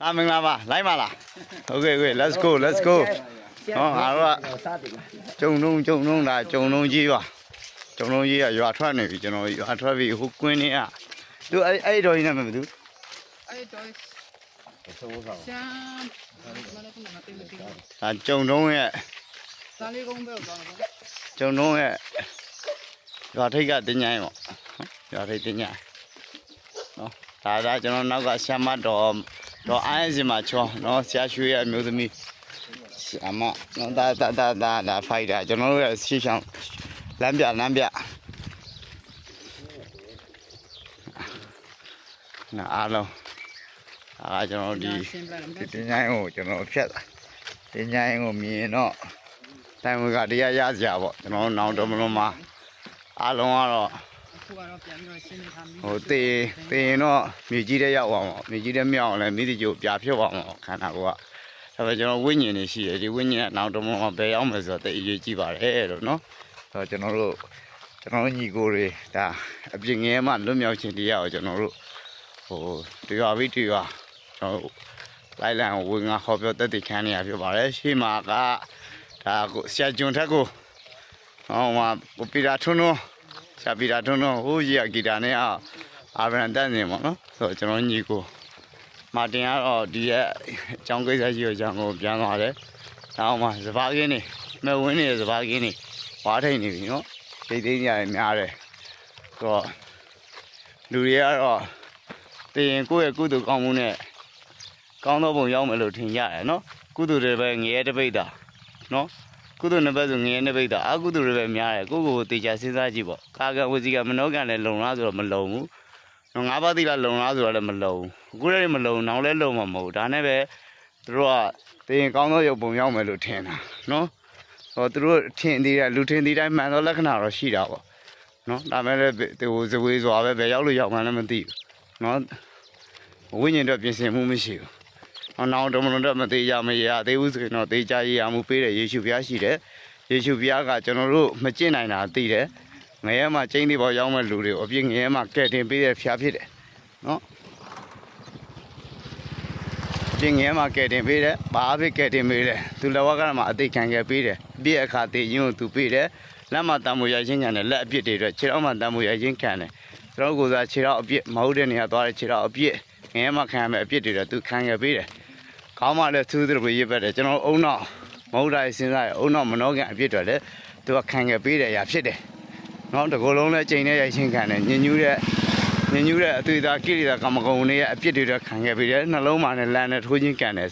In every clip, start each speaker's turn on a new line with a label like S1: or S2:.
S1: ဒါမင်္ဂလာပါလိုက်ပါလား Okay okay let's go let's go ဟောငါတို့ကဂျုံလုံးဂျုံလုံးလာဂျုံလုံးကြီးပါဂျုံလုံးကြီးကရွာထွက်နေပြီကျွန်တော်ရွာထွက်ပြီဟိုကွင်းနေကသူအဲ့အဲ့တော်ကြီးနဲ့မသူအဲ့တော်
S2: ဆောဆောဆမ်မလည်းကမတင်မတင်
S1: ဒါဂျုံလုံးရဲ့
S2: ဇာလီကုန်းပဲသွားတော့
S1: ဂျုံလုံးရဲ့ရွာထိတ်ကတင်ញိုင်းပေါ့ရွာထိတ်တင်ញိုင်းနော်ဒါဒါကျွန်တော်နောက်ကဆမ်မတော် တော့အိုင်းစင်မှာချောနော်ဆရာရွှေရဲ့အမျိုးသမီးအမနော်ဒါဒါဒါဒါဒါဖိုက်တာကျွန်တော်တို့ရဲ့ရှေ့ဆောင်လမ်းပြလမ်းပြနာအားလုံးအားကျွန်တော်ဒီတင်ញိုင်းကိုကျွန်တော်ဖြတ်တာတင်ញိုင်းကိုမြင်တော့တိုင်ဝကတရားရစရာပေါ့ကျွန်တော်တို့နောင်တော်မလုံးမှာအားလုံးကတော့
S2: ခုကတော့ပြန်ပြီးတော့ရှင်းနေထားပြီ
S1: ဟိုတေတေရင်တော့မြေကြီးတဲ့ရောက်အောင်ပေါ့မြေကြီးတဲ့မြောက်အောင်လည်းမိတိကျိုးပြဖြုတ်အောင်ပေါ့ခန္ဓာကိုယ်ကဒါပေမဲ့ကျွန်တော်ဝိညာဉ်တွေရှိတယ်ဒီဝိညာဉ်ကနောက်တော့မှဘယ်ရောက်မယ်ဆိုတော့တိတ်အရေးကြီးပါတယ်လို့နော်အဲကျွန်တော်တို့ကျွန်တော်ညီကိုတွေဒါအပြင်ငယ်မှလွတ်မြောက်ခြင်းတရားကိုကျွန်တော်တို့ဟိုတရားပြီးတရားကျွန်တော်လိုက်လံဝင်ငါဟောပြောတက်တည်ခံနေရဖြစ်ပါတယ်ရှေ့မှာကဒါကိုဆရာဂျွန်ထက်ကိုဟောမှာပီတာထွန်းထွန်း ဆရာပီတာထွန်းထွန်းဟိုကြီးကဂီတာနဲ့အာဗရန်တက်နေပါတော့ဆိုတော့ကျွန်တော်ညီကိုမာတင်ကတော့ဒီရဲ့အကြောင်းကိစ္စကြီးကိုကျွန်တော်ပြန်သွားတယ်နောက်မှစပါးကင်းနေမဲ့ဝင်းနေစပါးကင်းနေဝါထိန်နေပြီနော်ဒိတ်သိမ်းရတယ်များတယ်ဆိုတော့လူတွေကတော့တင်ရင်ကိုယ့်ရဲ့ကုသိုလ်ကောင်းမှုနဲ့ကောင်းသောပုံရောက်မယ်လို့ထင်ကြတယ်နော်ကုသိုလ်တွေပဲငရဲတစ်ပိတ်တာနော် ကုသိုလ်နှစ်ပတ်ဆိုငရဲနှစ်ပိတ်တာအကုသိုလ်တွေပဲများတယ်ကိုယ့်ကိုယ်ကိုတေချာစဉ်းစားကြည့်ပေါ့ကာကဝစီကမနောကံလည်းလုံလားဆိုတော့မလုံဘူးနော်ငါးပါးသီလလုံလားဆိုတော့လည်းမလုံဘူးအခုလည်းမလုံနောက်လည်းလုံမှာမဟုတ်ဘူးဒါနဲ့ပဲသူတို့ကတေရင်ကောင်းသောရုပ်ပုံရောက်မယ်လို့ထင်တာနော်ဟောသူတို့ထင်သေးတယ်လူထင်သေးတိုင်းမှန်သောလက္ခဏာတော့ရှိတာပေါ့နော်ဒါမဲ့လည်းဒီဟိုဇဝေးစွာပဲဘယ်ရောက်လို့ရောက်မှန်းလည်းမသိဘူးနော်ဝိညာဉ်တော့ပြင်ဆင်မှုမရှိဘူး။အ နောင်တော်မလုံးတော့မသေးကြမရသေးဘူးဆိုရင်တော့သေချာရရမှုပေးတဲ့ယေရှုဘုရားရှိတယ်။ယေရှုဘုရားကကျွန်တော်တို့မကျင့်နိုင်တာသိတယ်။ငရဲမှာကျင်းသေးပေါ်ရောက်မဲ့လူတွေကိုအပြစ်ငရဲမှာကဲတင်ပေးတဲ့ဘုရားဖြစ်တယ်။နော်။ကျင့်ငရဲမှာကဲတင်ပေးတယ်။ဘာအဖြစ်ကဲတင်ပေးတယ်။သူလဝကမှာအသိခံခဲ့ပေးတယ်။အပြစ်အခါတည်ရင်ကိုသူပေးတယ်။လက်မှာတံမိုးရခြင်းညာနဲ့လက်အပြစ်တွေအတွက်ခြေထောက်မှာတံမိုးရခြင်းခံတယ်။ကျွန်တော်ကိုယ်စားခြေထောက်အပြစ်မဟုတ်တဲ့နေရာသွားတဲ့ခြေထောက်အပြစ်ငရဲမှာခံရမယ့်အပြစ်တွေတော့သူခံခဲ့ပေးတယ်။ ကောင်းမှလည်းသူတို့ကိုရေးပတ်တယ်ကျွန်တော်အုံနောက်မဟုတ်တာစဉ်းစားရအုံနောက်မနှောကန်အဖြစ်တွေလည်းသူကခံခဲ့ပေးတဲ့အရာဖြစ်တယ်။နော်တကောလုံးလည်းချိန်နဲ့ရိုက်ချင်းခံတယ်ညင်ညူးတဲ့ညင်ညူးတဲ့အသွေးသားကိရိတာကမ္မကုံတွေရဲ့အဖြစ်တွေတော့ခံခဲ့ပေးတယ်နှလုံးမှာနဲ့လမ်းနဲ့ထိုးချင်းကန်တယ်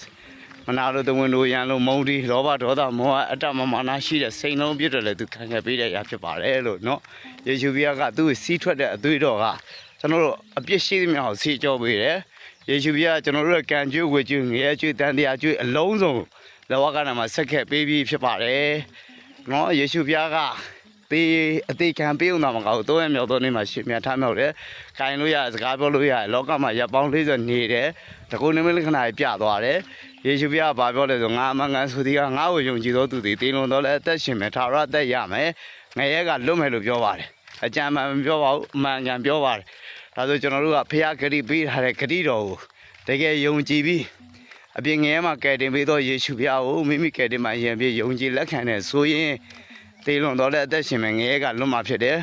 S1: မနာလို့တဝင်းတို့ရန်လို့မုံဒီလောဘဒေါသမောဟအတ္တမမာနရှိတဲ့စိတ်လုံးအပြစ်တွေလည်းသူခံခဲ့ပေးတဲ့အရာဖြစ်ပါတယ်လို့နော်ယေရှုဘုရားကသူ့ကိုစီးထွက်တဲ့အသွေးတော်ကကျွန်တော်တို့အပြစ်ရှိသမျှကိုစီးကြောပေးတယ် ယေရှုဘုရားကျွန်တော်တို့ရဲ့ကံကြွေးဝေကြွေးငရဲကြွေးတန်တရားကြွေးအလုံးစုံလောကနာမှာဆက်ခဲ့ပေးပြီးဖြစ်ပါတယ်။နော်ယေရှုဘုရားကတေးအသေးခံပေးအောင်တော့မကောင်းဘူး။သုံးရမြောက်သောနေ့မှာရှင်မြတ်ထားမြောက်တယ်။ခိုင်လို့ရစကားပြောလို့ရလောကမှာရပ်ပေါင်း40နေတယ်။တကုနိမိတ်လက္ခဏာပြသွားတယ်။ယေရှုဘုရားကဘာပြောလဲဆိုငါအမှန်ကန်ဆိုသည်ကငါ့ကိုယုံကြည်သောသူသည်တည်လွန်တော့လဲအသက်ရှင်မယ်ထာဝရအသက်ရမယ်။ငရဲကလွတ်မယ်လို့ပြောပါတယ်။ အကြံမှန်မပြောပါဘူးအမှန်ကန်ပြောပါတယ်။ဒါဆိုကျွန်တော်တို့ကဖះဂတိပေးထားတဲ့ဂတိတော်ကိုတကယ်ယုံကြည်ပြီးအပြင်ငယ်မှာကယ်တင်ပေးသောယေရှုဘုရားကိုမိမိကယ်တင်မှယံပြည့်ယုံကြည်လက်ခံတဲ့ဆိုရင်တေလွန်တော်တဲ့အသက်ရှင်မဲ့ငယ်ကလွတ်မှာဖြစ်တယ်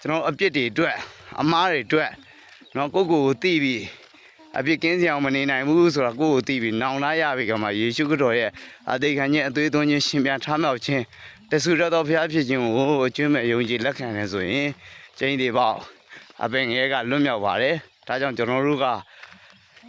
S1: ကျွန်တော်အပြစ်တွေအတွက်အမားတွေအတွက်နော်ကိုယ့်ကိုယ်ကိုသိပြီးအပြစ်ကင်းစရာမနေနိုင်ဘူးဆိုတော့ကိုယ့်ကိုသိပြီးနောင်လာရပြီကမှယေရှုခရစ်တော်ရဲ့အသေးခံခြင်းအသွေးသွင်းခြင်းရှင်ပြန်ထားမြောက်ခြင်း တဆူရတော်ဘုရားဖြစ်ခြင်းကိုအကျွမ်းမဲ့ယုံကြည်လက်ခံတယ်ဆိုရင်ကျင်းဒီပေါ့အပင်ငယ်ကလွတ်မြောက်ပါတယ်ဒါကြောင့်ကျွန်တော်တို့က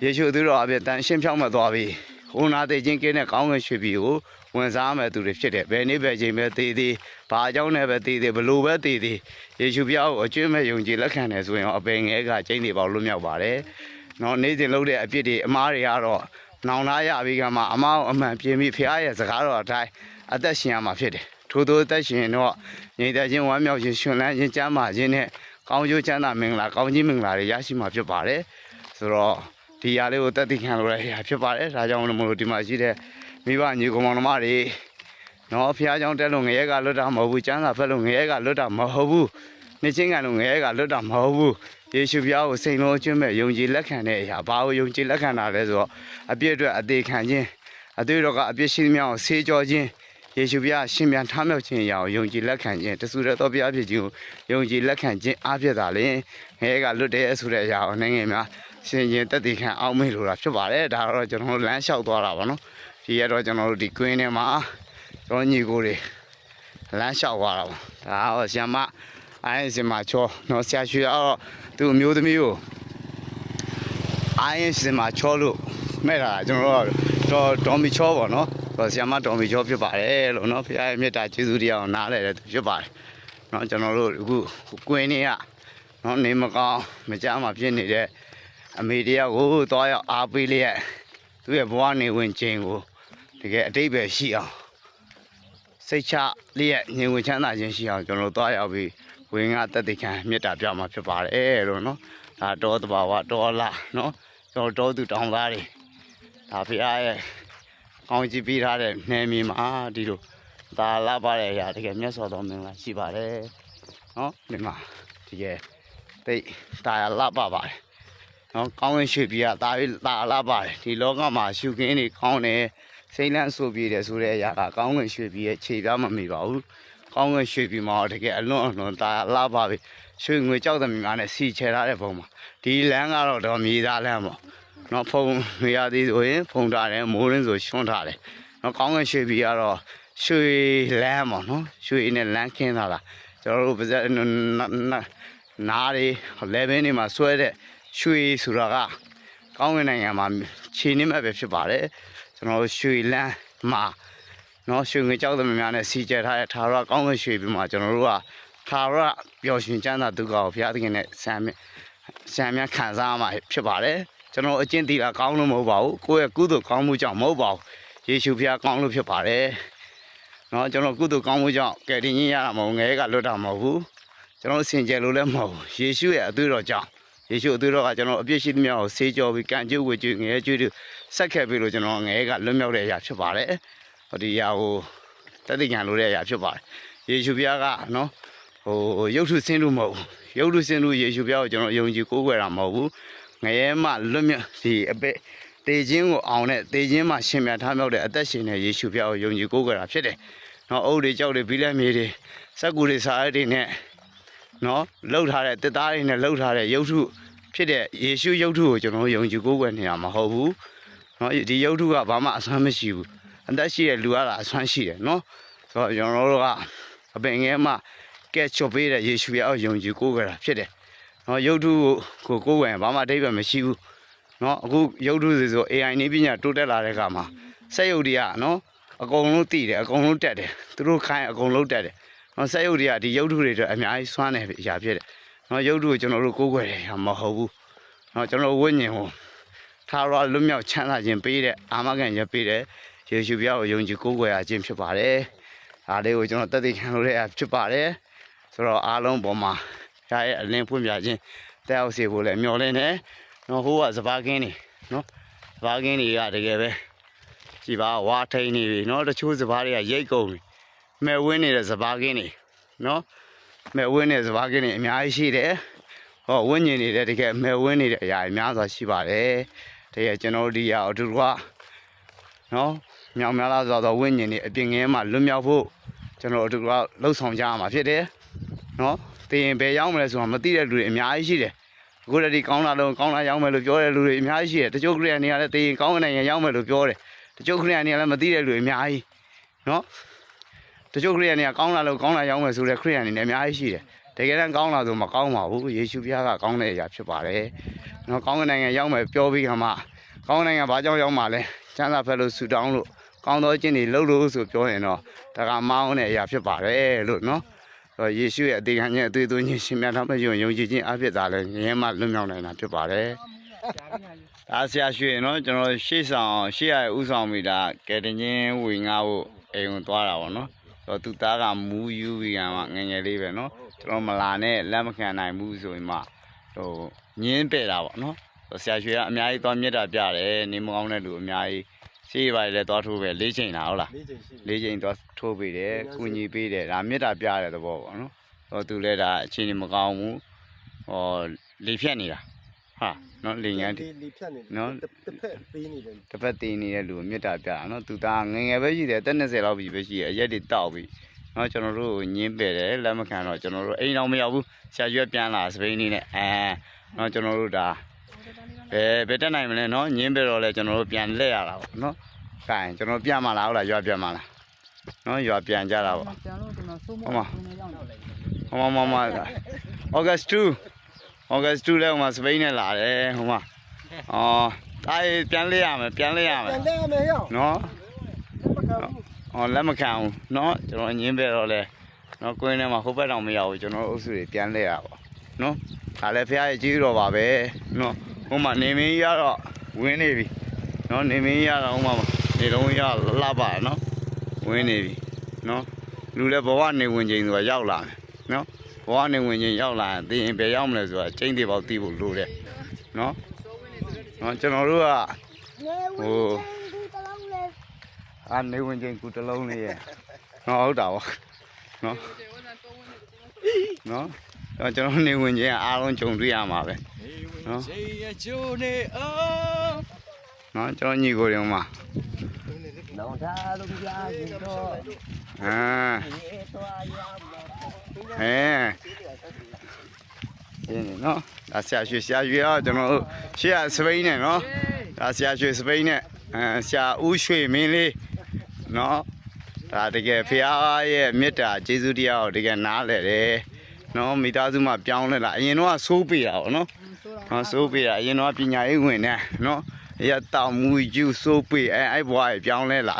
S1: ယေရှုသူတော်အပြည့်တန်ရှင်းဖြောင်းမဲ့သွားပြီ။ဟိုနာသေးချင်းကင်းတဲ့ကောင်းကင်ရွှေပြည်ကိုဝင်စားမဲ့သူတွေဖြစ်တယ်။ဘယ်နေ့ပဲချိန်ပဲသေးသေးဘာအကြောင်းနဲ့ပဲသေးသေးဘလို့ပဲသေးသေးယေရှုပြားကိုအကျွမ်းမဲ့ယုံကြည်လက်ခံတယ်ဆိုရင်တော့အပင်ငယ်ကကျင်းနေပါလွတ်မြောက်ပါတယ်။နော်နေ့စဉ်လုပ်တဲ့အပြစ်တွေအမားတွေကတော့နောင်လာရပြီကမှအမားကိုအမှန်ပြင်းပြီးဖရားရဲ့စကားတော်အတိုင်းအသက်ရှင်ရမှာဖြစ်တယ်။ ထို့သောအသက်ရှင်ရင်တော့ညီတဲ့ချင်းဝမ်းမြောက်ခြင်းရှင်လန်းခြင်းကျမ်းမာခြင်းနဲ့ကောင်းကျိုးချမ်းသာမင်္ဂလာကောင်းကြီးမင်္ဂလာတွေရရှိမှာဖြစ်ပါတယ်။ဆိုတော့ ဒီຢာလေးကိုတက်သိခံလို့ရရဖြစ်ပါတယ်ဒါကြောင့်မလို့ဒီမှာရှိတဲ့မိဘညီကောင်မောင်နှမတွေနော်ဖះเจ้าတက်လို့ငရဲကလွတ်တာမဟုတ်ဘူးကျမ်းစာဖက်လို့ငရဲကလွတ်တာမဟုတ်ဘူးနှစ်ချင်းကန်လို့ငရဲကလွတ်တာမဟုတ်ဘူး ယေရှုဘုရားကိုစိတ်လုံးအကျွမ်းမဲ့ယုံကြည်လက်ခံတဲ့အရာဘာကိုယုံကြည်လက်ခံတာလဲဆိုတော့အပြစ်အတွက်အသေးခံခြင်းအသွေးတော်ကအပြစ်ရှိသမျှကိုဆေးကြောခြင်း ယေရှုဘုရားရှင်ပြန်ထမြောက်ခြင်းအရာကိုယုံကြည်လက်ခံခြင်းတဆူရတော်ဘုရားဖြစ်ခြင်းကိုယုံကြည်လက်ခံခြင်းအားဖြင့်သာလျှင်ငဲကလွတ်တယ်ဆိုတဲ့အရာကိုနိုင်ငံများရှင်ရင်တက်တည်ခံအောင်မေ့လို့တာဖြစ်ပါတယ်ဒါတော့ကျွန်တော်တို့လမ်းလျှောက်သွားတာပါနော်ဒီရတော့ကျွန်တော်တို့ဒီကွင်းထဲမှာကျွန်တော်ညီကိုတွေလမ်းလျှောက်သွားတာပေါ့ဒါတော့ဆီယမအိုင်းစင်မှာချောနော်ဆရာရွှေတော့သူ့အမျိုးသမီးကိုအိုင်းစင်မှာချောလို့မဲ့တာကျွန်တော်တို့တော့ဒေါ်မီချောပေါ့နော်တော့ ဆီယမဒေါ်မီချောဖြစ်ပါတယ်လို့နော်ဖခင်ရဲ့မေတ္တာကျေးဇူးတရားကိုနားလဲတယ်သူဖြစ်ပါတယ်နော်ကျွန်တော်တို့အခုကွင်းနေရနော်နေမကောင်းမကြမ်းမှဖြစ်နေတဲ့အမေတရားကိုသွားရောက်အားပေးလျက်သူ့ရဲ့ဘဝနေဝင်ခြင်းကိုတကယ်အတိတ်ပဲရှိအောင်စိတ်ချလျက်ငြိမ်ဝှက်ချမ်းသာခြင်းရှိအောင်ကျွန်တော်တို့သွားရောက်ပြီးဝင်းကတက်တည်ခံမေတ္တာပြမှာဖြစ်ပါတယ်လို့နော်ဒါတောတဘာဝတောလာနော်ကျွန်တော်တောသူတောင်သားတွေဒါဖရားရဲ့ ကောင်းကြည့်ပေးထားတဲ့နယ်မြေမှာဒီလိုဒါလာပါတဲ့အရာတကယ်မြတ်စွာသောမင်္ဂလာရှိပါတယ်နော်ဒီမှာဒီကဲတိတ်ဒါရလာပါပါတယ်နော်ကောင်းဝင်ရွှေပြည်ကဒါရလာလာပါတယ်ဒီလောကမှာရှုခင်းတွေကောင်းတယ်စိမ့်လန့်ဆိုပြေတယ်ဆိုတဲ့အရာကကောင်းငင်ရွှေပြည်ရဲ့ခြေပြားမမိပါဘူး။ကောင်းငင်ရွှေပြည်မှာတော့တကယ်အလွန်အလွန်ตาလာပါပြီ။ရွှေငွေကြောက်သမီးများနဲ့စီချဲထားတဲ့ပုံမှာဒီလမ်းကတော့တော့မြေသားလမ်းပေါ့။ နော်ဖုံနေရာသေးဆိုရင်ဖုံထားတယ်မိုးရင်းဆိုရှွန်းထားတယ်။နော်ကောင်းငင်ရွှေပြည်ကတော့ရွှေလမ်းပေါ့နော်။ရွှေနဲ့လမ်းခင်းထားတာကျွန်တော်တို့ပါဇက်နားတွေလေဘင်းတွေမှာဆွဲတဲ့ရွှေဆိုတာကကောင်းငင်နိုင်ငံမှာခြေနှင်းမဲ့ပဲဖြစ်ပါတယ်။ကျွန်တော်တို့ရွှေလန်းမှာနော်ရွှေငွေကြောက်သမများနဲ့စီကျဲထားတဲ့ထာဝရကောင်းကင်ရွှေပြီးမှကျွန်တော်တို့ကထာဝရပျော်ရွှင်ချမ်းသာဒုက္ခကိုဘုရားသခင်နဲ့ဆံမြဆံမြခံစားမှာဖြစ်ပါတယ် ကျွန်တော်အကျင့်တီလာကောင်းလို့မဟုတ်ပါဘူးကိုယ့်ရဲ့ကုသိုလ်ကောင်းမှုကြောင့်မဟုတ်ပါဘူးယေရှုဘုရားကောင်းလို့ဖြစ်ပါတယ်နော်ကျွန်တော်ကုသိုလ်ကောင်းမှုကြောင့်ကယ်တင်ခြင်းရတာမဟုတ်ငယ်ကလွတ်တာမဟုတ်ဘူးကျွန်တော်စင်ကြယ်လို့လည်းမဟုတ်ဘူးယေရှုရဲ့အသွေးတော်ကြောင့်ယေရှုအသွေးတော်ကကျွန်တော်အပြစ်ရှိသမျှကိုဆေးကြောပြီးကံကြွဝေကျွေးငယ်ကျွေးတွေဆက်ခဲ့ပြီလို့ကျွန်တော်ငယ်ကလွတ်မြောက်တဲ့အရာဖြစ်ပါတယ်ဟောဒီအရာကိုတသိခံလို့တဲ့အရာဖြစ်ပါတယ်ယေရှုဘုရားကနော်ဟိုရုပ်ထုဆင်းလို့မဟုတ်ဘူးရုပ်ထုဆင်းလို့ယေရှုဘုရားကိုကျွန်တော်ယုံကြည်ကိုးကွယ်တာမဟုတ်ဘူး ငယ်မှလွတ်မြောက်ဒီအပက်တေခြင်းကိုအောင်တဲ့တေခြင်းမှရှင်မြတ်ထားမြောက်တဲ့အသက်ရှင်တဲ့ယေရှုဘုရားကိုယုံကြည်ကိုးကွယ်တာဖြစ်တယ်နော်အုပ်တွေကြောက်တွေဘီလက်မြေတွေစက်ကူတွေစားရည်တွေနဲ့နော်လှုပ်ထားတဲ့တစ်သားတွေနဲ့လှုပ်ထားတဲ့ရုပ်ထုဖြစ်တဲ့ယေရှုရုပ်ထုကိုကျွန်တော်ယုံကြည်ကိုးကွယ်နေတာမဟုတ်ဘူးနော်ဒီရုပ်ထုကဘာမှအဆွမ်းမရှိဘူးအသက်ရှိတဲ့လူကတော့အဆွမ်းရှိတယ်နော်ဆိုတော့ကျွန်တော်တို့ကအပင်ငယ်မှကဲချော်ပေးတဲ့ယေရှုရဲ့အောက်ယုံကြည်ကိုးကွယ်တာဖြစ်တယ် နော်ရုပ်ထုကိုကိုကိုးကွယ်ရင်ဘာမှအဓိပ္ပာယ်မရှိဘူးနော်အခုရုပ်ထုတွေဆို AI နည်းပညာတိုးတက်လာတဲ့အခါမှာစက်ရုပ်တွေကနော်အကုန်လုံးတည်တယ်အကုန်လုံးတက်တယ်သူတို့ခိုင်းအကုန်လုံးတက်တယ်နော်စက်ရုပ်တွေကဒီရုပ်ထုတွေအတွက်အများကြီးဆွမ်းနေအရာဖြစ်တယ်နော်ရုပ်ထုကိုကျွန်တော်တို့ကိုးကွယ်တယ်မဟုတ်ဘူးနော်ကျွန်တော်တို့ဝိညာဉ်ကိုထာဝရလွတ်မြောက်ချမ်းသာခြင်းပေးတဲ့အာမခံရပေးတဲ့ယေရှုဘုရားကိုယုံကြည်ကိုးကွယ်ရခြင်းဖြစ်ပါတယ်။ဒါလေးကိုကျွန်တော်တက်သိခံလို့ရဖြစ်ပါတယ်။ဆိုတော့အားလုံးပေါ်မှာဘု ရားရဲ့အလင်းဖွင့်ပြခြင်းတက်အောင်စေဖို့လည်းမျှော်လင့်တယ်။နော်ဟိုကစပါးကင်းနေနော်စပါးကင်းတွေကတကယ်ပဲကြည်ပါဝါထိန်နေပြီနော်တချို့စပါးတွေကရိတ်ကုန်ပြီ။မဲ့ဝင်းနေတဲ့စပါးကင်းတွေနော်မဲ့ဝင်းနေတဲ့စပါးကင်းတွေအများကြီးရှိတယ်။ဟောဝင်းညင်နေတဲ့တကယ်မဲ့ဝင်းနေတဲ့အရာအများစွာရှိပါတယ်။တကယ်ကျွန်တော်တို့ဒီရအတူတူကနော်မြောင်များလားဆိုတော့ဝိညာဉ်တွေအပြင်ငယ်မှာလွတ်မြောက်ဖို့ကျွန်တော်တို့အတူတူကလှုပ်ဆောင်ကြရမှာဖြစ်တယ် နော်တင်ရင်ဘယ်ရောက်မလဲဆိုတာမသိတဲ့လူတွေအများကြီးရှိတယ်အခုတည်းကောင်းလာတော့ကောင်းလာရောက်မယ်လို့ပြောတဲ့လူတွေအများကြီးရှိတယ်တချို့ခရီးန်တွေကလည်းတင်ရင်ကောင်းတဲ့နိုင်ငံရောက်မယ်လို့ပြောတယ်တချို့ခရီးန်တွေကလည်းမသိတဲ့လူတွေအများကြီးနော်တချို့ခရီးန်တွေကကောင်းလာလို့ကောင်းလာရောက်မယ်ဆိုတဲ့ခရီးန်တွေလည်းအများကြီးရှိတယ်တကယ်တမ်းကောင်းလာဆိုမကောင်းပါဘူးယေရှုဘုရားကကောင်းတဲ့အရာဖြစ်ပါတယ်နော်ကောင်းကင်နိုင်ငံရောက်မယ်ပြောပြီးခါမှကောင်းကင်နိုင်ငံဘာကြောင့်ရောက်မှာလဲကျမ်းစာဖက်လို့ဆူတောင်းလို့ကောင်းသောကျင့်တွေလှုပ်လို့ဆိုပြောရင်တော့ဒါကမောင်းတဲ့အရာဖြစ်ပါတယ်လို့နော်ဆိုတော့ ယေရှုရဲ့အသေးခံခြင်းအသွေးသွင်းခြင်းရှင်မြတ်တော်မယုံယုံကြည်ခြင်းအဖြစ်သာလဲငရဲမှလွတ်မြောက်နိုင်တာဖြစ်ပါတယ်ဒါဆရာရွှေနော်ကျွန်တော်ရှေ့ဆောင်ရှေ့ရဥဆောင်မိတာကယ်တင်ချင်းဝေငါဖို့အိမ်ဝင်သွားတာပေါ့နော်ဆိုတော့သူသားကမူးယူပြီးကမှငယ်ငယ်လေးပဲနော်ကျွန်တော်မလာနဲ့လက်မခံနိုင်ဘူးဆိုရင်မှဟိုညင်းပဲ့တာပေါ့နော်ဆရာရွှေကအများကြီးသွားမြတ်တာပြတယ်နေမကောင်းတဲ့လူအများကြီး ရှေးပါတယ်လည်းသွားထိုးပဲလေးချိန်တာဟုတ်လား
S3: လေးချိန်ရှိ
S1: လေးချိန်သွားထိုးပေးတယ်ကုညီပေးတယ်ဒါမြတ်တာပြတဲ့သဘောပေါ့နော်ဟောသူလည်းဒါအချင်းကြီးမကောင်းဘူးဟောလေဖြတ်နေတာဟာနော်လေညာတိ
S3: လီဖြတ်နေ
S1: နော်
S3: တစ်တစ်ဖက်ပေးနေတယ်
S1: တစ်ပတ်တင်နေတဲ့လူကိုမေတ္တာပြတာနော်သူသားငယ်ငယ်ပဲရှိတယ်တက်20လောက်ပြီပဲရှိတယ်အရက်တွေတောက်ပြီနော်ကျွန်တော်တို့ကိုညင်းပယ်တယ်လက်မခံတော့ကျွန်တော်တို့အိမ်အောင်မရောက်ဘူးဆရာကျွဲပြန်လာစပိန်နေနဲ့အဲနော်ကျွန်တော်တို့ဒါ ဘယ်ဘယ်တက်နိုင်မလဲနော်ညင်းပယ်တော့လဲကျွန်တော်တို့ပြန်လှည့်ရတာပေါ့နော်ကဲကျွန်တော်ပြန်မလာဟုတ်လားရွာပြန်မလားနော်ရွာပြန်ကြတာပေါ့
S2: ကျန်လို့ကျွန်တော်စိုးမ
S1: ဟုတ်ပါ
S2: နေရောက်တယ်
S1: ဟိုမှာမမဩဂတ်2ဩဂတ်2လဲဟိုမှာစပိန်နဲ့လာတယ်ဟိုမှာအော်ဒါပြန်လဲရမယ်ပြန်လဲရမယ်
S3: ပြန်လဲရမယ်ရော
S1: နော်
S3: မကဘူး
S1: အော်လက်မခံဘူးเนาะကျွန်တော်အငင်းပဲတော့လဲเนาะကွင်းထဲမှာဟိုဘက်တောင်မရောက်ဘူးကျွန်တော်တို့အုပ်စုတွေပြန်လဲရပါเนาะ ဒါလည်းဖះရဲ့ကျေးဇူးတော်ပါပဲနော်ဟိုမှာနေမင်းကြီးကတော့ဝင်းနေပြီနော်နေမင်းကြီးကတော့ဟိုမှာနေလုံးရလှပါနော်ဝင်းနေပြီနော်လူလည်းဘဝနေဝင်ချိန်ဆိုတာရောက်လာတယ်နော်ဘဝနေဝင်ချိန်ရောက်လာရင်သိရင်ဘယ်ရောက်မလဲဆိုတာချိန်တွေပေါက်သိဖို့လိုတယ်နော်နော်ကျွန်တော်တို့ကဟိုအာနေဝင်ချိန်ကူတလုံးလေးရနော်ဟုတ်တာပါနော်နော် တော့ကျွန်တော်နေဝင်ချင်းအားလုံးဂျုံတွေ့ရမှာပဲနော်နော်ကျွန်တော်ညီကိုရုံမှာ
S3: လောင်ထားလို့ကြာပြီတော့
S1: အာအဲရင်းနေနော်ဒါဆရာရွှေဆရာရွှေတော့ကျွန်တော်တို့ရှေ့ကစပိန်နဲ့နော်ဒါဆရာရွှေစပိန်နဲ့အဲဆရာဦးရွှေမင်းလေးနော်ဒါတကယ်ဖះရဲ့မေတ္တာကျေးဇူးတရားကိုတကယ်နားလည်တယ် နော်မိသားစုမှာပြောင်းလဲလာအရင်တော့ဆိုးပေးတာပေါ့နော်ဟောစိုးပေးတာအရင်တော့ပညာရေးဝင်နေနော်ရတောင်မူယူစိုးပေးအဲအဲ့ဘွားကြီးပြောင်းလဲလာ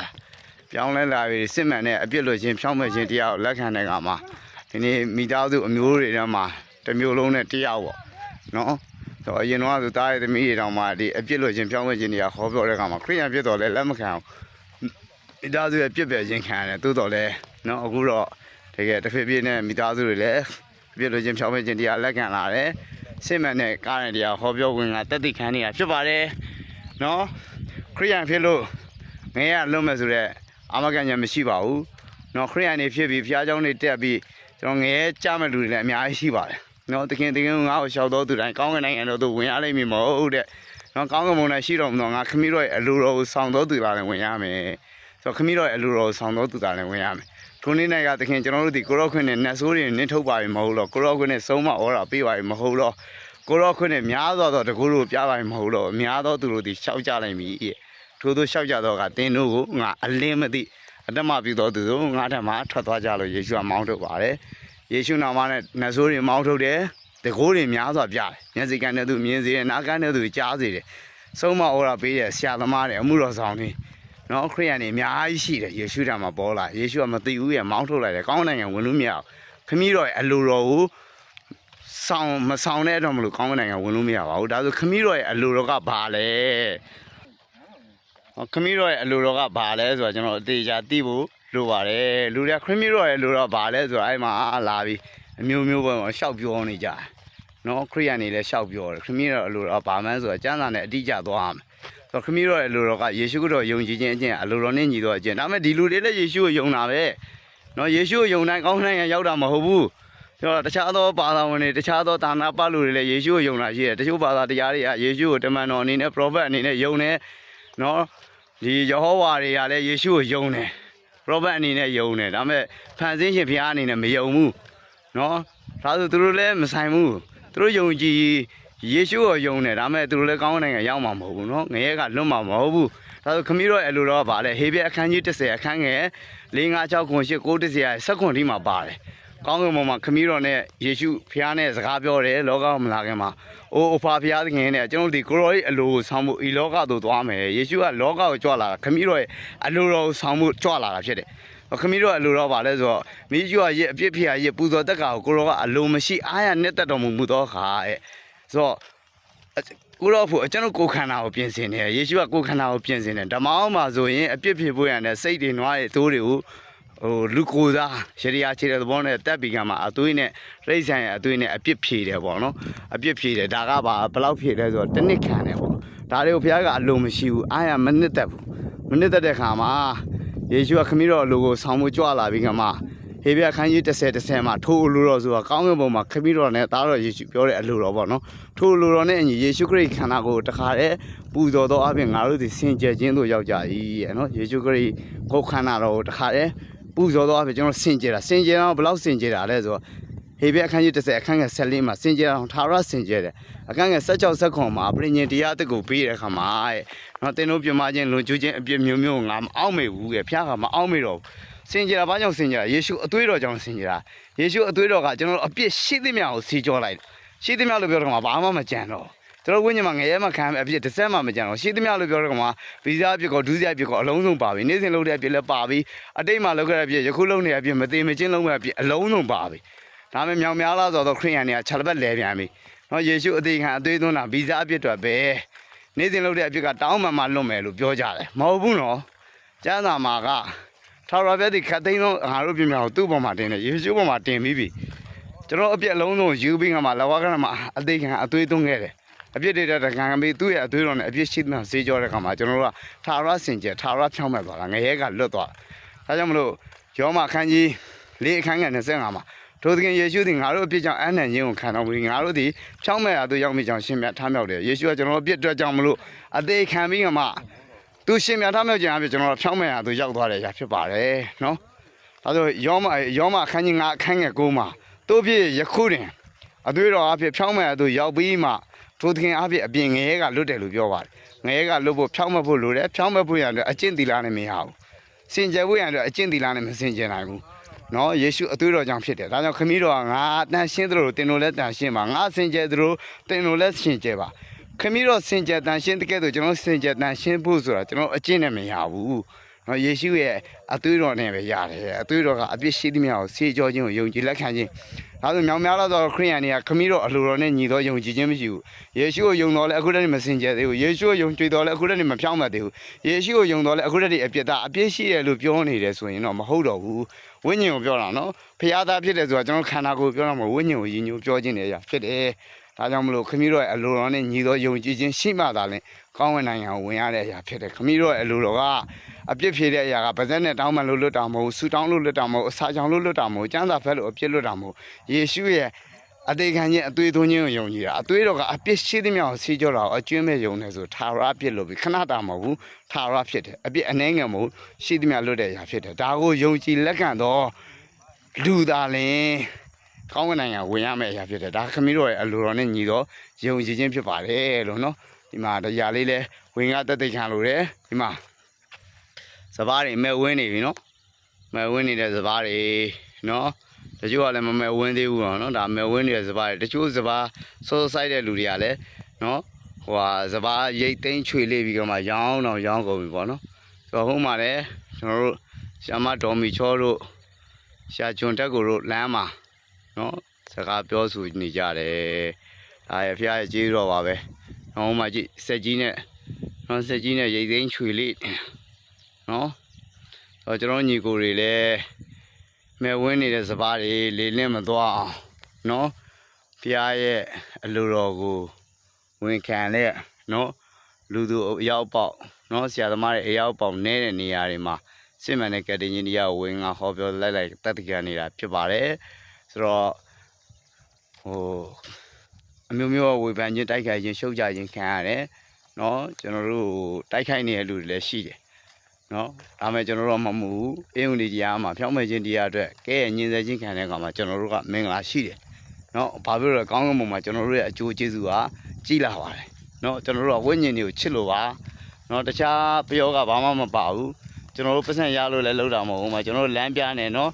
S1: ပြောင်းလဲလာပြီစစ်မှန်တဲ့အပြစ်လို့ချင်းဖြောင်းမဲ့ချင်းတရားကိုလက်ခံတဲ့ကမှာဒီနေ့မိသားစုအမျိုးတွေထဲမှာတစ်မျိုးလုံးနဲ့တရားပေါ့နော်ဆိုအရင်တော့ဆိုတားရဲ့သမီးတွေတောင်မှဒီအပြစ်လို့ချင်းဖြောင်းမဲ့ချင်းတရားဟောပြောတဲ့ကမှာခရိယံပြစ်တော်လဲလက်မခံအောင်မိသားစုရဲ့ပြစ်ပယ်ခြင်းခံရတယ်သို့တော်လဲနော်အခုတော့တကယ်တစ်ဖြစ်ဖြစ်နဲ့မိသားစုတွေလည်းအ ပြစ်လို့ချင်းဖြောင်းမဲ့ချင်းတရားလက်ခံလာတယ် စစ်မှန်တဲ့ကားရတရားဟောပြောဝင်ကတက်တိခန်းနေတာဖြစ်ပါတယ်နော်ခရိယန်ဖြစ်လို့ငဲရလွတ်မဲ့ဆိုတော့အာမခံညာမရှိပါဘူးနော်ခရိယန်နေဖြစ်ပြီးဖျားเจ้าနေတက်ပြီးကျွန်တော်ငဲကြမဲ့လူတွေလည်းအများကြီးရှိပါတယ်နော်တခင်တခင်ငါ့ကိုရှောက်တော့သူတိုင်းကောင်းကင်နိုင်ငံတော်သူဝင်ရလိမ့်မည်မဟုတ်တဲ့နော်ကောင်းကင်ဘုံနဲ့ရှိတော်မူတော့ငါခမီးတော်ရဲ့အလိုတော်ကိုဆောင်တော်သူလာလည်းဝင်ရမယ်ဆိုတော့ခမီးတော်ရဲ့အလိုတော်ကိုဆောင်တော်သူလာလည်းဝင်ရမယ် ထိုနေ့၌ကတခင်ကျွန်တော်တို့ဒီကိုရောခွင့်နဲ့နတ်ဆိုးတွေနင်းထုတ်ပါပြီမဟုတ်တော့ကိုရောခွင့်နဲ့ဆုံးမဩတာပေးပါပြီမဟုတ်တော့ကိုရောခွင့်နဲ့များသောတော့တကူတို့ပြပါမဟုတ်တော့များသောသူတို့ဒီရှောက်ကြလိုက်ပြီထို့သောရှောက်ကြတော့ကတင်းတို့ကိုငါအလင်းမသိအတ္တမပြုတော်သူတို့ငါထက်မှထွက်သွားကြလို့ယေရှုကမောင်းထုတ်ပါတယ်ယေရှုနာမနဲ့နတ်ဆိုးတွေမောင်းထုတ်တယ်တကူတွေများစွာပြတယ်မျက်စိကန်းတဲ့သူမြင်စေတယ်နားကန်းတဲ့သူကြားစေတယ်ဆုံးမဩရာပေးတယ်ဆရာသမားတွေအမှုတော်ဆောင်တွေ နော်ခရိယန်တွေအများကြီးရှိတယ်ယေရှုထံမှာပေါ်လာယေရှုကမသိဘူးရဲ့မောင်းထုတ်လိုက်တယ်ကောင်းတဲ့နိုင်ငံဝင်လို့မရဘူးခမည်းတော်ရဲ့အလိုတော်ကိုဆောင်မဆောင်တဲ့အတွက်မလို့ကောင်းကင်နိုင်ငံဝင်လို့မရပါဘူးဒါဆိုခမီးတော်ရဲ့အလိုတော်ကဘာလဲဟောခမီးတော်ရဲ့အလိုတော်ကဘာလဲဆိုတော့ကျွန်တော်အသေးချာသိဖို့လိုပါတယ်လူတွေကခမီးတော်ရဲ့အလိုတော်ဘာလဲဆိုတော့အဲ့မှာလာပြီးအမျိုးမျိုးပဲရှောက်ပြောနေကြတယ်နော်ခရိယန်တွေလည်းရှောက်ပြောတယ်ခမီးတော်အလိုတော်ဘာမှန်းဆိုတော့ကျမ်းစာနဲ့အတိအကျသွားရမယ်ဆို တော့ခမီးတော်ရဲ့အလိုတော်ကယေရှုခရစ်တော်ယုံကြည်ခြင်းအကျင့်အလိုတော်နဲ့ညီတော်အကျင့်ဒါပေမဲ့ဒီလူတွေလည်းယေရှုကိုယုံတာပဲနော်ယေရှုကိုယုံတိုင်းကောင်းကင်နိုင်ငံရောက်တာမဟုတ်ဘူးကျွန်တော်တခြားသောဘာသာဝင်တွေတခြားသောသာနာပလူတွေလည်းယေရှုကိုယုံတာရှိတယ်တချို့ဘာသာတရားတွေကယေရှုကိုတမန်တော်အနေနဲ့ prophet အနေနဲ့ယုံတယ်နော်ဒီယေဟောဝါတွေကလည်းယေရှုကိုယုံတယ် prophet အနေနဲ့ယုံတယ်ဒါပေမဲ့ဖန်ဆင်းရှင်ဘုရားအနေနဲ့မယုံဘူးနော်ဒါဆိုသူတို့လည်းမဆိုင်ဘူးသူတို့ယုံကြည် ယေရှုကိုယုံတယ်ဒါပေမဲ့သူတို့လည်းကောင်းတဲ့နိုင်ငံရောက်မှာမဟုတ်ဘူးနော်ငရဲကလွတ်မှာမဟုတ်ဘူးဒါဆိုခမီးတော့အဲ့လိုတော့ဗာလဲဟေဘဲအခန်းကြီး30အခန်းငယ်4 5 6 9 10 9 10 19ဒီမှာပါတယ်ကောင်းကင်ဘုံမှာခမီးတော်နဲ့ယေရှုဖျားနဲ့စကားပြောတယ်လောကမလာခင်မှာအိုးအဖာဖျားသခင်နဲ့ကျွန်တော်တို့ဒီကိုရောရဲ့အလိုကိုဆောင်မှုဤလောကသို့သွားမယ်ယေရှုကလောကကိုကြွလာတာခမီးတော်ရဲ့အလိုတော်ကိုဆောင်မှုကြွလာတာဖြစ်တယ်ခမီးတော်အလိုတော်ပါလဲဆိုတော့မိကျွတ်ရဲ့အပြစ်ဖျားရဲ့ပူဇော်တက်ကကိုကိုရောကအလိုမရှိအားရနဲ့တက်တော်မူမှုသောခါတဲ့ ဆိုတော့ကိုရောဖို့ကျွန်တော်ကိုယ်ခန္ဓာကိုပြင်ဆင်တယ်ယေရှုကကိုယ်ခန္ဓာကိုပြင်ဆင်တယ်ဓမ္မအောင်မှာဆိုရင်အပြစ်ဖြေဖို့ရတဲ့စိတ်တွေနွားတွေသိုးတွေကိုဟိုလူကိုယ်သားရှရီယာခြေတဲ့သဘောနဲ့တက်ပြီးကမှအသွေးနဲ့ရိတ်ဆိုင်အသွေးနဲ့အပြစ်ဖြေတယ်ပေါ့နော်အပြစ်ဖြေတယ်ဒါကပါဘယ်လောက်ဖြေလဲဆိုတော့တစ်နှစ်ခံတယ်ပေါ့ဒါတွေကိုဘုရားကအလိုမရှိဘူးအားရမနစ်သက်ဘူးမနစ်သက်တဲ့ခါမှာယေရှုကခမည်းတော်လူကိုဆောင်းမှုကြွလာပြီးကမှ ဟေဘအခန်းကြီး30 30မှာထိုးအလိုတော်ဆိုတာကောင်းကင်ဘုံမှာခမီးတော်နဲ့သားတော်ယေရှုပြောတဲ့အလိုတော်ပေါ့နော်ထိုးအလိုတော်နဲ့အညီယေရှုခရစ်ခန္ဓာကိုယ်တခါတည်းပူဇော်သောအပြင်ငါတို့ဒီစင်ကြယ်ခြင်းတို့ရောက်ကြ၏ရဲ့နော်ယေရှုခရစ်ကိုယ်ခန္ဓာတော်ကိုတခါတည်းပူဇော်သောအပြင်ကျွန်တော်စင်ကြယ်တာစင်ကြယ်တော့ဘယ်လောက်စင်ကြယ်တာလဲဆိုတော့ဟေဘအခန်းကြီး30အခန်းငယ်14မှာစင်ကြယ်အောင်ထာဝရစင်ကြယ်တယ်အခန်းငယ်16 16မှာပြိညင်တရားတစ်ကိုပေးတဲ့အခါမှာတဲ့နော်တင်းတို့ပြမခြင်းလွန်ကျူးခြင်းအပြစ်မျိုးမျိုးငါမအောင်မေဘူးရဲ့ဖျားကမအောင်မေတော့ဘူး စင်ကြယ်တာဘာကြောင့်စင်ကြယ်တာယေရှုအသွေးတော်ကြောင့်စင်ကြယ်တာယေရှုအသွေးတော်ကကျွန်တော်တို့အပြစ်ရှိသမျှကိုစီကြောလိုက်တယ်ရှိသမျှလို့ပြောတော့ကမှာဘာမှမကြံတော့ကျွန်တော်ဝိညာဉ်မှာငရဲမခံအပြစ်တစ်စက်မှမကြံတော့ရှိသမျှလို့ပြောတော့ကမှာဗီဇာအပြစ်ကောဒုစရိုက်အပြစ်ကောအလုံးစုံပါပြီနေ့စဉ်လုပ်တဲ့အပြစ်လည်းပါပြီအတိတ်မှာလုပ်ခဲ့တဲ့အပြစ်ယခုလုပ်နေတဲ့အပြစ်မသိမချင်းလုပ်မဲ့အပြစ်အလုံးစုံပါပြီဒါပေမဲ့မြောင်များလားဆိုတော့ခရိယန်တွေကခြေလက်ပတ်လဲပြန်ပြီနော်ယေရှုအသေးခံအသွေးသွင်းတာဗီဇာအပြစ်တွေပဲနေ့စဉ်လုပ်တဲ့အပြစ်ကတောင်းမှမှလွတ်မယ်လို့ပြောကြတယ်မဟုတ်ဘူးနော်ကျမ်းစာမှာက ထာဝရဘုရားဒီခတ်သိမ်းသောငါတို့ပြင်မြောက်သူ့ပေါ်မှာတင်တယ်ယေရှုပေါ်မှာတင်ပြီးပြီကျွန်တော်အပြစ်အလုံးစုံယူပြီးငါမှာလဝကရမှာအသေးခံအသွေးသွင်းခဲ့တယ်အပြစ်တွေတဲ့ကံကမေးသူ့ရဲ့အသွေးတော်နဲ့အပြစ်ရှိတဲ့ဈေးကြောတဲ့ခါမှာကျွန်တော်တို့ကထာဝရစင်ကြယ်ထာဝရဖြောင်းမဲ့သွားတာငရဲကလွတ်သွားတာဒါကြောင့်မလို့ယောမအခန်းကြီးလေးအခန်းငယ်25မှာထိုသခင်ယေရှုသည်ငါတို့အပြစ်ကြောင့်အနံ့ခြင်းကိုခံတော်မူပြီးငါတို့သည်ဖြောင်းမဲ့ရာသို့ရောက်မိကြောင်းရှင်းပြထားမြောက်တယ်ယေရှုကကျွန်တော်တို့အပြစ်အတွက်ကြောင့်မလို့အသေးခံပြီးငါမှာ သူရှင်မြတ်ထားမြောက်ခြင်းအပြင်ကျွန်တော်တို့ဖြောင်းမဲ့ရာသူရောက်သွားတဲ့အရာဖြစ်ပါတယ်နော်။ဒါဆိုယောမယောမအခန်းကြီး9အခန်းငယ်9မှာတို့ဖြစ်ယခုတွင်အသွေးတော်အဖြစ်ဖြောင်းမဲ့ရာသူရောက်ပြီးမှထိုသခင်အဖြစ်အပြင်ငရဲကလွတ်တယ်လို့ပြောပါတယ်။ငရဲကလွတ်ဖို့ဖြောင်းမဲ့ဖို့လိုတယ်ဖြောင်းမဲ့ဖို့ရန်အတွက်အကျင့်သီလနဲ့မရဘူး။စင်ကြယ်ဖို့ရန်အတွက်အကျင့်သီလနဲ့မစင်ကြယ်နိုင်ဘူး။နော်ယေရှုအသွေးတော်ကြောင့်ဖြစ်တယ်။ဒါကြောင့်ခမည်းတော်ကငါအတန်ရှင်းသလိုတင်လို့လည်းတန်ရှင်းပါငါစင်ကြယ်သလိုတင်လို့လည်းစင်ကြယ်ပါ။ ခမီးတော့စင်ကြယ်တန်ရှင်းတကယ်ဆိုကျွန်တော်စင်ကြယ်တန်ရှင်းဖို့ဆိုတာကျွန်တော်အကျင့်နဲ့မရဘူး။နော်ယေရှုရဲ့အသွေးတော်နဲ့ပဲရတယ်။အသွေးတော်ကအပြစ်ရှိသမျှကိုဆေးကြောခြင်းကိုယုံကြည်လက်ခံခြင်း။ဒါဆိုမြောင်များတော့ခရိယန်တွေကခမီးတော်အလိုတော်နဲ့ညီတော်ယုံကြည်ခြင်းမရှိဘူး။ယေရှုကိုယုံတော်လဲအခုတည်းကမစင်ကြယ်သေးဘူး။ယေရှုကိုယုံကြည်တော်လဲအခုတည်းကမဖြောင်းမတ်သေးဘူး။ယေရှုကိုယုံတော်လဲအခုတည်းကအပြစ်သားအပြစ်ရှိတယ်လို့ပြောနေတယ်ဆိုရင်တော့မဟုတ်တော့ဘူး။ဝိညာဉ်ကိုပြောတာနော်။ဖျားသားဖြစ်တယ်ဆိုတာကျွန်တော်ခန္ဓာကိုယ်ပြောတာမဟုတ်ဝိညာဉ်ကိုယဉ်ညိုပြောခြင်းတွေအရာဖြစ်တယ်။ ဒါကြောင့်မလို့ခမီးတို့ရဲ့အလိုတော်နဲ့ညီတော်ယုံကြည်ခြင်းရှိမှသာလျှင်ကောင်းဝင်နိုင်ငံကိုဝင်ရတဲ့အရာဖြစ်တယ်ခမီးတို့ရဲ့အလိုတော်ကအပြစ်ဖြေတဲ့အရာကဗဇက်နဲ့တောင်းမှလို့လွတ်တာမဟုတ်ဆူတောင်းလို့လွတ်တာမဟုတ်အစာချောင်လို့လွတ်တာမဟုတ်ကျမ်းစာဖက်လို့အပြစ်လွတ်တာမဟုတ်ယေရှုရဲ့အသေးခံခြင်းအသွေးသွင်းခြင်းကိုယုံကြည်တာအသွေးတော်ကအပြစ်ရှိသမျှကိုဆေးကြောတာကိုအကျွမ်းမဲ့ယုံနေဆိုထာဝရအပြစ်လို့ပြီးခဏတာမဟုတ်ဘူးထာဝရဖြစ်တယ်အပြစ်အနှဲငယ်မဟုတ်ရှိသမျှလွတ်တဲ့အရာဖြစ်တယ်ဒါကိုယုံကြည်လက်ခံတော့လူသားလင် ကောင်းကင်နိုင်ငံဝင်ရမယ့်အရာဖြစ်တယ်ဒါခမီးတို့ရဲ့အလိုတော်နဲ့ညီတော့ယုံကြည်ခြင်းဖြစ်ပါတယ်လို့နော်ဒီမှာတရားလေးလဲဝင်ကတက်သိခံလို့တယ်ဒီမှာစပားတွေမဲ့ဝင်းနေပြီနော်မဲ့ဝင်းနေတဲ့စပားတွေနော်တချို့ကလည်းမမဲ့ဝင်းသေးဘူးတော့နော်ဒါမဲ့ဝင်းနေတဲ့စပားတွေတချို့စပားစိုးဆိုင်တဲ့လူတွေကလည်းနော်ဟိုဟာစပားရိတ်သိမ်းချွေလေးပြီးတော့မှရောင်းတော့ရောင်းကုန်ပြီပေါ့နော်ဆိုတော့ဟိုမှာလည်းကျွန်တော်တို့ရှာမတော်မီချောတို့ရှာဂျွန်တက်ကိုတို့လမ်းမှာ နော်စကားပြောဆိုနေကြတယ်ဒါရဖျားရဲ့ကျေးဇူးတော်ပါပဲနော်မကြည့်စက်ကြီးနဲ့နော်စက်ကြီးနဲ့ရိတ်သိမ်းချွေလေးနော်တော့ကျွန်တော်ညီကိုတွေလည်းမဲဝင်းနေတဲ့စပားတွေလေလင့်မသွားအောင်နော်ဖျားရဲ့အလိုတော်ကိုဝန်ခံတဲ့နော်လူသူအရောက်ပေါက်နော်ဆရာသမားတွေအရောက်ပေါက်နေတဲ့နေရာတွေမှာစစ်မှန်တဲ့ကတည်းကတရားဝင်ငါဟောပြောလိုက်လိုက်တတ်တကြနေတာဖြစ်ပါတယ် ဆိုတော့ဟိုအမျိုးမျိုးဝေဖန်ခြင်းတိုက်ခိုက်ခြင်းရှုပ်ကြခြင်းခံရတယ်เนาะကျွန်တော်တို့တိုက်ခိုက်နေတဲ့လူတွေလည်းရှိတယ်เนาะဒါမဲ့ကျွန်တော်တို့ကမမှုဘူးအင်းဦးဒီတရားမှာဖြောင်းမဲ့ခြင်းတရားအတွက်ကဲရဲ့ညင်စေခြင်းခံတဲ့ကောင်မှာကျွန်တော်တို့ကမင်္ဂလာရှိတယ်เนาะဘာဖြစ်လို့လဲကောင်းကင်ဘုံမှာကျွန်တော်တို့ရဲ့အကျိုးကျေးဇူးကကြီးလာပါတယ်เนาะကျွန်တော်တို့ကဝိညာဉ်တွေကိုချစ်လို့ပါเนาะတခြားပြောကဘာမှမပါဘူးကျွန်တော်တို့ပတ်စံရလို့လည်းလောက်တာမဟုတ်ဘူးမှာကျွန်တော်တို့လမ်းပြနေเนาะ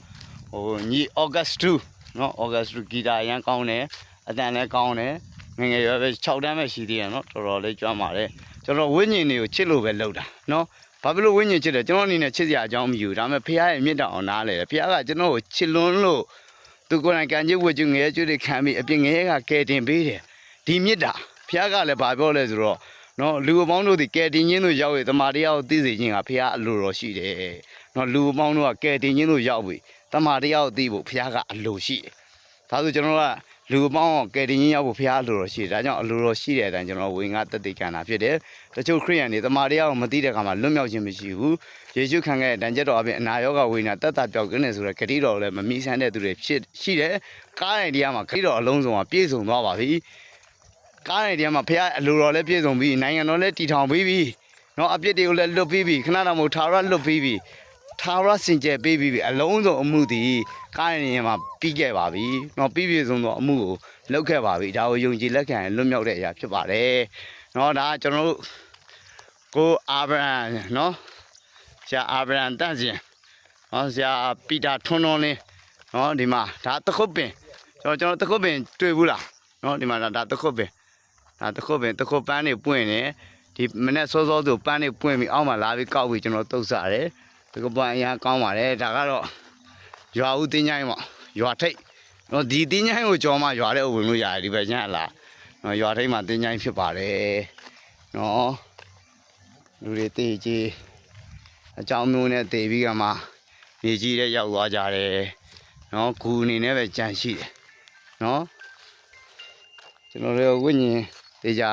S1: ဟိုညီ August 2 နော်ဩဂတ်စ်ဂီတာအရန်ကောင်းတယ်အတန်လည်းကောင်းတယ်ငယ်ငယ်ရွယ်ပဲ6တန်းပဲရှိသေးတယ်နော်တော်တော်လေးကြွမ်းပါတယ်ကျွန်တော်ဝိညာဉ်တွေကိုချစ်လို့ပဲလုပ်တာနော်ဘာဖြစ်လို့ဝိညာဉ်ချစ်တယ်ကျွန်တော်အနေနဲ့ချစ်စရာအကြောင်းမရှိဘူးဒါပေမဲ့ဖခင်ရဲ့မြင့်တောင်အောင်နားလေတယ်ဖခင်ကကျွန်တော်ကိုချစ်လွန်းလို့သူကိုယ်တိုင်ကံကြည့်ဝတ်ကျွငယ်ကျွတ်တွေခံပြီးအပြင်ငယ်ကကဲတင်ပေးတယ်ဒီမြင့်တာဖခင်ကလည်းဘာပြောလဲဆိုတော့နော်လူအပေါင်းတို့ဒီကဲတင်ချင်းတို့ရောက်ရတမာတရားကိုသိစေခြင်းကဖခင်အလိုတော်ရှိတယ်နော်လူအပေါင်းတို့ကကဲတင်ချင်းတို့ရောက်ပြီ တမာတရားကိုသိဖို့ဖခင်ကအလိုရှိတယ်ဒါဆိုကျွန်တော်တို့ကလူအပေါင်းကယ်တင်ကြီးရောက်ဖို့ဖရားအလိုတော်ရှိတယ်ဒါကြောင့်အလိုတော်ရှိတဲ့အတိုင်းကျွန်တော်ဝင်ငါတက်တိကန်တာဖြစ်တယ်တချို့ခရိယန်တွေတမာတရားကိုမသိတဲ့အခါမှာလွတ်မြောက်ခြင်းမရှိဘူးယေရှုခံခဲ့တဲ့တန်ကြက်တော်အပြင်အနာရောဂါဝိညာဉ်တက်တာပြောက်ကင်းနေဆိုတဲ့ဂတိတော်ကိုလည်းမမီးဆန်းတဲ့သူတွေဖြစ်ရှိတယ်ကားတဲ့တရားမှာဂတိတော်အလုံးစုံကပြည့်စုံသွားပါပြီကားတဲ့တရားမှာဖရားအလိုတော်လည်းပြည့်စုံပြီနိုင်ငံတော်လည်းတည်ထောင်ပြီးပြီနော်အပြစ်တွေကိုလည်းလွတ်ပြီးပြီခဏတော့မဟုတ်ထာဝရလွတ်ပြီးပြီ ထာဝရစင်ကြယ်ပေးပြီးပြီအလုံးစုံအမှုသည်ကာယရင်မှာပြီးခဲ့ပါပြီ။နော်ပြီးပြည့်စုံသောအမှုကိုလုပ်ခဲ့ပါပြီ။ဒါကိုယုံကြည်လက်ခံလွတ်မြောက်တဲ့အရာဖြစ်ပါတယ်။နော်ဒါကျွန်တော်တို့ကိုအာဗရန်နော်ဆရာအာဗရန်တန့်စင်နော်ဆရာပီတာထွန်းထွန်းလင်းနော်ဒီမှာဒါသခုတ်ပင်ကျွန်တော်ကျွန်တော်သခုတ်ပင်တွေ့ဘူးလားနော်ဒီမှာဒါသခုတ်ပင်ဒါသခုတ်ပင်သခုတ်ပန်းတွေပွင့်နေဒီမနေ့စောစောသူပန်းတွေပွင့်ပြီးအောက်မှာလာပြီးကောက်ပြီးကျွန်တော်တုတ်စားတယ်။ ဒီကပန်အရင်ကောင်းပါတယ်ဒါကတော့ရွာဦးတင်းချိုင်းပေါ့ရွာထိပ်တော့ဒီတင်းချိုင်းကိုကြော်မှရွာတဲ့ဝင်လို့ရတယ်ဒီဘက်ညက်လားနော်ရွာထိပ်မှာတင်းချိုင်းဖြစ်ပါတယ်နော်လူတွေတေးကြီးအကြောင်းမျိုးနဲ့တေးပြီးကမှနေကြီးတဲ့ရောက်သွားကြတယ်နော်ဂူအနေနဲ့ပဲကြန့်ရှိတယ်နော်ကျွန်တော်တို့ဝိညာဉ်တေးကြ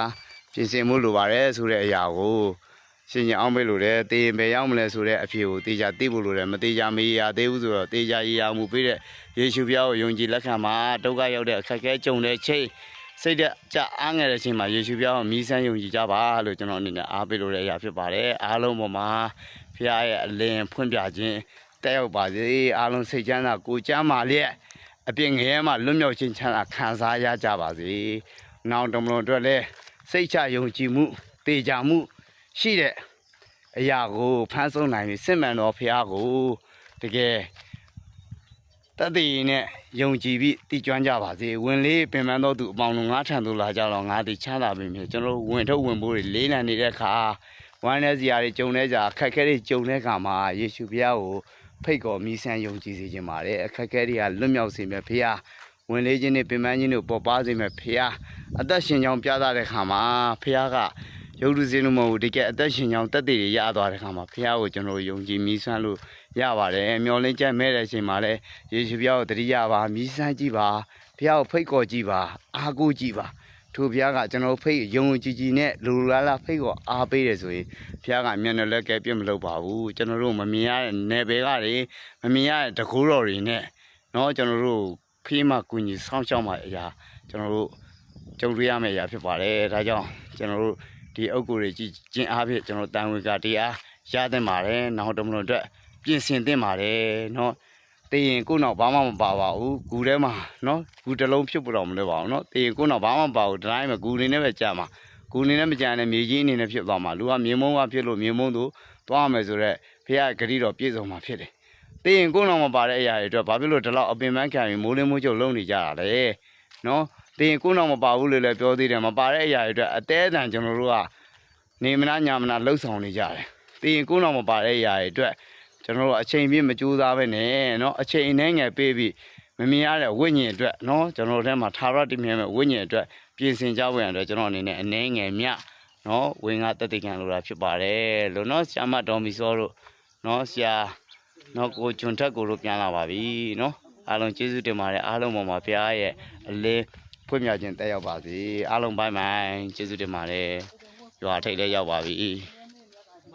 S1: ပြင်ဆင်မှုလိုပါတယ်ဆိုတဲ့အရာကို ရှင်ရှင်အောင်မေးလို့တယ်တေးရင်ပဲရောက်မလဲဆိုတဲ့အဖြေကိုတေးကြသိဖို့လိုတယ်မတေးကြမေးရသေးဘူးဆိုတော့တေးကြရေးရမှုပေးတဲ့ယေရှုဖျားကိုယုံကြည်လက်ခံမှာဒုက္ခရောက်တဲ့အခက်အခဲကြုံတဲ့ချိန်စိတ်သက်ကြအားငယ်တဲ့ချိန်မှာယေရှုဖျားကိုမြည်ဆန်းယုံကြည်ကြပါလို့ကျွန်တော်အနေနဲ့အားပေးလို့တဲ့အရာဖြစ်ပါတယ်အားလုံးပေါ်မှာဖျားရဲ့အလင်းဖွင့်ပြခြင်းတက်ရောက်ပါစေအားလုံးစိတ်ချမ်းသာကိုယ်ချမ်းသာလျက်အပြင်ငရဲမှာလွတ်မြောက်ခြင်းချမ်းသာခံစားရကြပါစေနောက်တော်မလို့အတွက်လည်းစိတ်ချယုံကြည်မှုတေးကြမှု ရှိတဲ့အရာကိုဖမ်းဆုံးနိုင်ပြီစစ်မှန်တော်ဖះကိုတကယ်တတ်သိရင်နဲ့ယုံကြည်ပြီးတည်ကျွမ်းကြပါစေဝင်လေးပင်ပန်းတော်သူအပေါင်းတို့ငါထံသို့လာကြတော့ငါသည်ချမ်းသာပြီမြေကျွန်တော်တို့ဝင်ထုတ်ဝင်ဖို့တွေလေးလံနေတဲ့အခါဝမ်းနဲ့စရာတွေကြုံနေကြအခက်အခဲတွေကြုံတဲ့အခါမှာယေရှုဖះကိုဖိတ်ခေါ်မိဆန်းယုံကြည်စေခြင်းပါတယ်အခက်အခဲတွေကလွတ်မြောက်စေမယ်ဖះဝင်လေးခြင်းနဲ့ပင်ပန်းခြင်းတို့ပေါ်ပါစေမယ်ဖះအသက်ရှင်ကြောင်းပြသတဲ့အခါမှာဖះက ရုပ်တုစင်းလို့မဟုတ်ဘူးတကယ်အသက်ရှင်ကြောင်းတက်တည်တွေရသွားတဲ့ခါမှာဖះကိုကျွန်တော်ယုံကြည်မိဆန်းလို့ရပါတယ်မျောလင်းချက်မဲ့တဲ့အချိန်မှာလည်းယေရှုဖះကိုတတိယပါမိဆန်းကြည့်ပါဖះကိုဖိတ်ခေါ်ကြည့်ပါအားကိုးကြည့်ပါထိုဖះကကျွန်တော်ဖိတ်ယုံကြည်ကြည်နဲ့လူလူလားလားဖိတ်ကိုအားပေးတယ်ဆိုရင်ဖះကမျက်နှာလက်ကဲပြစ်မလုပ်ပါဘူးကျွန်တော်တို့မမြင်ရတဲ့နယ်ပယ်ကတွေမမြင်ရတဲ့တကူတော်တွေနဲ့เนาะကျွန်တော်တို့ဖေးမှကူညီဆောင်းရှောက်မှအရာကျွန်တော်တို့ကြုံတွေ့ရမယ့်အရာဖြစ်ပါတယ်ဒါကြောင့်ကျွန်တော်တို့ ဒီအုတ်ကိုတွေကြည်ခြင်းအားဖြင့်ကျွန်တော်တန်ဝေကတရားရသင့်ပါတယ်နောက်တမလို့အတွက်ပြင်ဆင်သင့်ပါတယ်နော်တည်ရင်ကိုနောက်ဘာမှမပါပါဘူးဂူထဲမှာနော်ဂူတစ်လုံးဖြစ်ပေါ်တော့မလို့ပါဘူးနော်တည်ရင်ကိုနောက်ဘာမှမပါဘူးတိုင်းမှာဂူနေနဲ့ပဲကြာမှာဂူနေနဲ့မကြာနဲ့မြေကြီးအနေနဲ့ဖြစ်သွားမှာလူကမြင်းမုံကဖြစ်လို့မြင်းမုံတို့သွားမယ်ဆိုတော့ဖခင်ဂရီတော်ပြည့်စုံမှာဖြစ်တယ်တည်ရင်ကိုနောက်မပါတဲ့အရာတွေအတွက်ဘာဖြစ်လို့ဒီလောက်အပင်ပန်းခံပြီးမိုးလင်းမိုးချုပ်လုံနေကြတာလဲနော် นาะတည်ရင်ကိုယ့်နောက်မပါဘူးလို့လည်းပြောသေးတယ်မပါတဲ့အရာတွေအတွက်အသေးအတန်ကျွန်တော်တို့က နေမနာညာမနာလှုပ်ဆောင်နေကြတယ်။ပြီးရင်ကိုယ်တော်မပါတဲ့ຢာတွေအတွက်ကျွန်တော်တို့အချိန်ပြည့်မကြိုးစားပဲနဲ့เนาะအချိန်နဲ့ငယ်ပေးပြီးမမြင်ရတဲ့ဝိညာဉ်အတွက်เนาะကျွန်တော်တို့ထဲမှာသာရတည်မြဲမဲ့ဝိညာဉ်အတွက်ပြင်ဆင်ကြဖို့ရတဲ့ကျွန်တော်အနေနဲ့အနှဲငယ်မြเนาะဝင်ကတက်တိခံလိုတာဖြစ်ပါတယ်လို့เนาะဆရာမတော်မီစောတို့เนาะဆရာเนาะကိုဂျွန်ထက်ကိုတို့ပြန်လာပါပြီเนาะအားလုံးကျေးဇူးတင်ပါတယ်အားလုံးပေါ်မှာဘုရားရဲ့အလေး ဖွင့်ပြခြင်းတက်ရောက်ပါစေအားလုံးဘိုင်းဘိုင်းကျေးဇူးတင်ပါတယ်ရွာထိပ်လည်းရောက်ပါပြီ